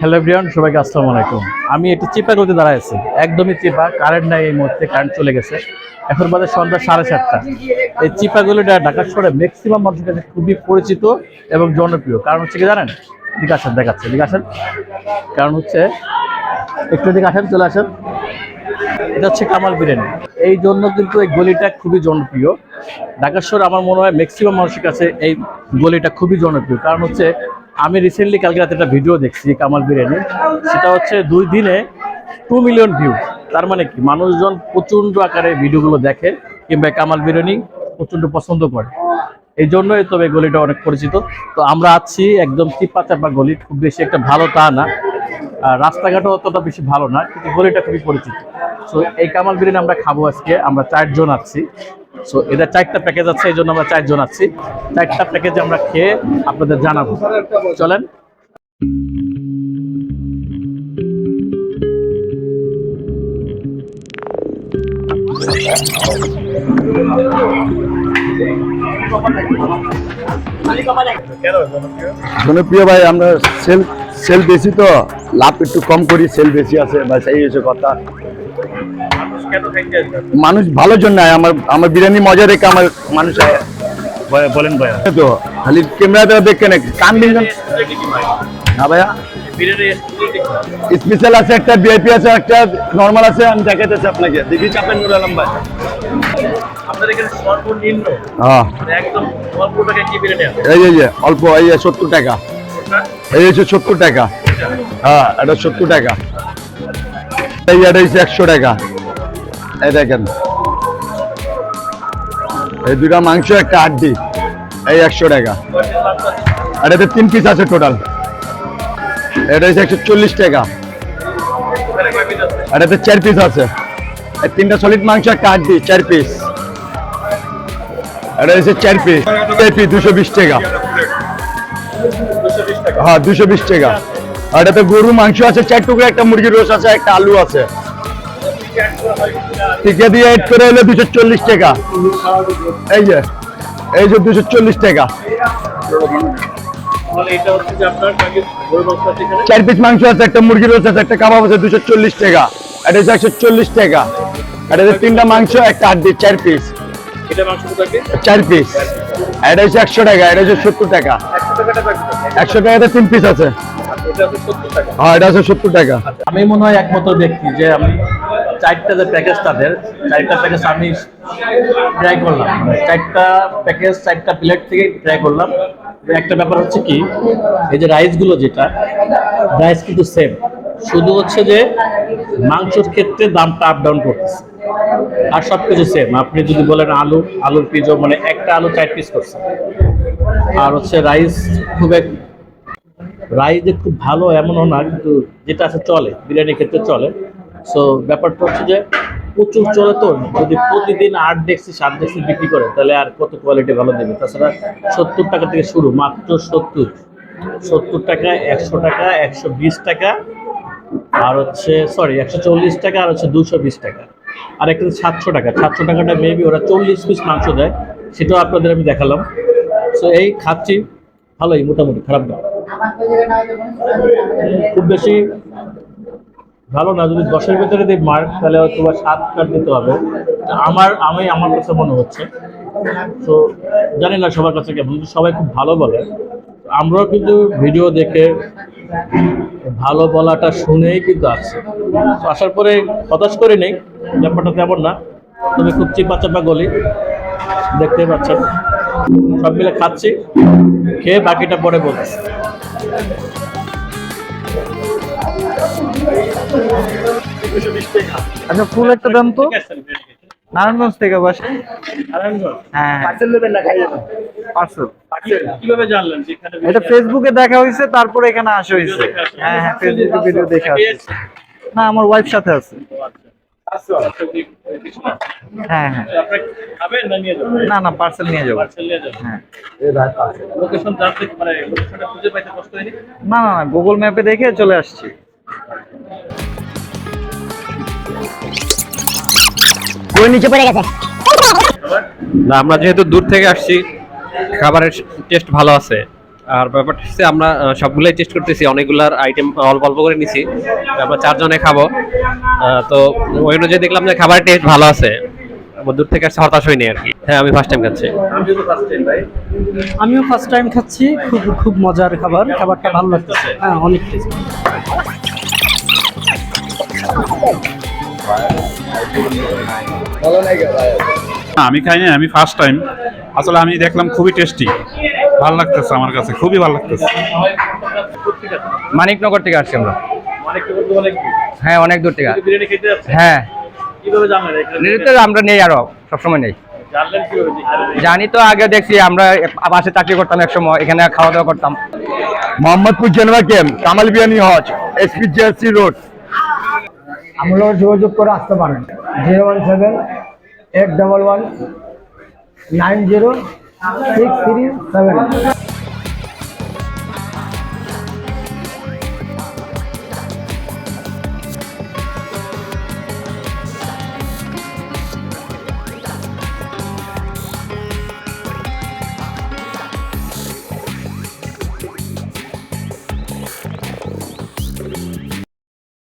Hello Brian সবাইকে আসসালামু আলাইকুম। আমি একটু চিপা করতে দাঁড়ায় আছি। একদমই চিপা কারেন্ট নাই এই মুহূর্তে কারেন্ট চলে গেছে। এখন বাজে সন্ধ্যা সাড়ে সাতটা। এই চিপাগুলোটা ঢাকা শহরে ম্যাক্সিমাম মানুষের কাছে খুবই পরিচিত এবং জনপ্রিয়। কারণ হচ্ছে কি জানেন? দিকে আসেন, দেখাচ্ছে দিকে আসেন। কারণ হচ্ছে, একটু দিকে আসেন, চলে আসেন। এটা হচ্ছে কামাল বিরিয়ানি। এই জন্য কিন্তু এই গলিটা খুবই জনপ্রিয়। ঢাকা শহরে আমার মনে হয় ম্যাক্সিমাম মানুষের কাছে এই গলিটা খুবই জনপ্রিয়। কারণ হচ্ছে আমি রিসেন্টলি কালকে রাতে একটা ভিডিও দেখছি কামাল বিরিয়ানি। সেটা হচ্ছে দুই দিনে টু মিলিয়ন ভিউ তার মানে কি? মানুষজন প্রচণ্ড আকারে ভিডিওগুলো দেখে কিংবা কামাল বিরিয়ানি প্রচণ্ড পছন্দ করে। এই জন্যই তবে গলিটা অনেক পরিচিত। তো আমরা আছি একদম চিপা চাপা গলি, খুব বেশি একটা ভালো তা না। রাস্তাঘাটও অতটা বেশি ভালো না, কিন্তু গলিটা খুবই পরিচিত। সো এই কামাল বিরিয়ানি আমরা খাব আজকে। আমরা চারজন আছি। সো এটা চারটা প্যাকেজ আছে, এই জন্য আমরা চারজন আছি। চারটা প্যাকেজ আমরা খেয়ে আপনাদের জানাব। চলেন। জনপ্রিয় ভাই, আমরা সেল সেল বেশি তো, লাভ একটু কম করি, সেল বেশি আছে বা সেই হচ্ছে কথা। মানুষ ভালোর জন্য। আমার আমার বিরিয়ানি মজা রেখে আমার মানুষ বলেন ভাইয়া। তো খালি ক্যামেরাতে দেখে না কান বিজন না ভাইয়া। স্পেশাল আছে একটা ভিআইপি আছে একটা নর্মাল আছে আমি আপনাকে। দেখি চাপেন নুর আলম ভাই। হ্যাঁ। অল্প টাকা। এই টাকা হচ্ছে সত্তর টাকা। হ্যাঁ এটা সত্তর টাকা। একশো টাকা। এই দেখেন। এই দুটা মাংস, একটা আড্ডি। এই একশো টাকা। আর এতে তিন পিস আছে টোটাল এটা হচ্ছে একশো চল্লিশ টাকা। আর এতে চার পিস আছে। এই তিনটা সলিড মাংস, একটা আড্ডি, চার পিস এটা হচ্ছে চার পিস চার পিস দুশো বিশ টাকা। হ্যাঁ দুশো বিশ টাকা। আর এটাতে গরু মাংস আছে চার টুকরো একটা মুরগির রোস আছে একটা আলু আছে। টিকে দিয়ে এড করে হলে দুশো চল্লিশ টাকা। এই যে এই যে দুশো চল্লিশ টাকা। হচ্ছে চার পিস মাংস আছে একটা মুরগির রোস আছে একটা কাবাব আছে দুশো চল্লিশ টাকা। এটা হচ্ছে একশো চল্লিশ টাকা। এটা তিনটা মাংস একটা আড্ডি চার পিস চার পিস এটা হচ্ছে একশো টাকা এটা হচ্ছে সত্তর টাকা। একশো টাকাতে তিন পিস আছে। এটা হচ্ছে হ্যাঁ এটা হচ্ছে সত্তর টাকা। আমি মনে হয় একমাত্র ব্যক্তি যে আমি চারটা যে প্যাকেজ তাদের চারটা প্যাকেজ আমি ট্রাই করলাম। মানে চারটা প্যাকেজ চারটা প্লেট থেকে ট্রাই করলাম। একটা ব্যাপার হচ্ছে কি এই যে রাইসগুলো যেটা রাইস কিন্তু সেম শুধু হচ্ছে যে মাংসের ক্ষেত্রে দামটা আপ ডাউন করতেছে। আর সব কিছু সেম আপনি যদি বলেন আলু আলুর পিজো মানে একটা আলু চার পিস করছে। আর হচ্ছে রাইস খুব এক রাইস যে খুব ভালো এমনও না, কিন্তু যেটা আছে চলে, বিরিয়ানির ক্ষেত্রে চলে। সো ব্যাপারটা হচ্ছে যে প্রচুর চলে তো, যদি প্রতিদিন আট ডেক্সি, সাত ডেক্সি বিক্রি করে, তাহলে আর কত কোয়ালিটি ভালো দেবে? তাছাড়া সত্তর টাকা থেকে শুরু, মাত্র সত্তর। সত্তর টাকা, একশো টাকা, একশো বিশ টাকা, আর হচ্ছে সরি একশো চল্লিশ টাকা, আর হচ্ছে দুশো বিশ টাকা। আর একটা সাতশো টাকা। সাতশো টাকাটা মেবি ওরা চল্লিশ পিস মাংস দেয়, সেটাও আপনাদের আমি দেখালাম। সো এই খাচ্ছি, ভালোই, মোটামুটি, খারাপ না। খুব বেশি ভালো না, যদি দশের ভিতরে দিই মার্ক, তাহলে হয়তো বা সাত কাট দিতে হবে। আমার, আমি, আমার কাছে মনে হচ্ছে। তো জানি না সবার কাছে কেমন সবাই খুব ভালো বলে। আমরাও কিন্তু ভিডিও দেখে ভালো বলাটা শুনেই কিন্তু আসছে। তো আসার পরে হতাশ করে নেই, ব্যাপারটা তেমন না, তবে খুব চিপা চাপা গলি, দেখতে পাচ্ছেন। সব মিলে খাচ্ছি। খেয়ে বাকিটা পরে বলছি। আচ্ছা ফুল একটা দেন তো। নারায়ণগঞ্জ থেকে বাসে। হ্যাঁ। পার্সেল কীভাবে জানলেন এটা ফেসবুকে দেখা হয়েছে তারপরে এখানে আসা হয়েছে। হ্যাঁ হ্যাঁ ফেসবুকে ভিডিও দেখে আসছে না আমার ওয়াইফ সাথে আছে। হ্যাঁ হ্যাঁ। খাবেন না নিয়ে যাবেন? না না পার্সেল নিয়ে যাব। পার্সেল নিয়ে যাবেন। হ্যাঁ। লোকেশন জানতে মানে লোকেশনটা খুঁজে পাইতে কষ্ট হয়নি? না না না গুগল ম্যাপে দেখে চলে আসছি। ওর নিচে পড়ে গেছে। না আমরা যেহেতু দূর থেকে আসছি খাবারের টেস্ট ভালো আছে। আর ব্যাপারটা হচ্ছে আমরা সবগুলাই টেস্ট করতেছি অনেকগুলার আইটেম অল্প অল্প করে নিছি। আমরা চারজনে খাব। তো ওই অনুযায়ী দেখলাম যে খাবারের টেস্ট ভালো আছে। দূর থেকে আসছে হতাশ হয়নি আর কি। হ্যাঁ আমি ফার্স্ট টাইম খাচ্ছি। আমিও ফার্স্ট টাইম খাচ্ছি। খুব খুব মজার খাবার। খাবারটা ভালো লাগতেছে। হ্যাঁ অনেক টেস্ট আমি খাইনি আমি ফার্স্ট টাইম আসলে আমি দেখলাম খুবই টেস্টি ভালো লাগতেছে আমার কাছে খুবই ভালো লাগতেছে। মানিকনগর থেকে আসছি আমরা। অনেক দূর থেকে অনেক দূর। হ্যাঁ অনেক দূর থেকে। হ্যাঁ। আমরা নেই আরও সবসময় নেই? জানি তো আগে দেখছি আমরা পাশে চাকরি করতাম এক সময় এখানে খাওয়া দাওয়া করতাম। মোহাম্মদপুর জেনেভা ক্যাম্প কামাল বিয়ানি হজ এস এসপি জিআরসি রোড। আপনারা যোগাযোগ করে আসতে পারেন। Zero one seven eight double one nine zero six three seven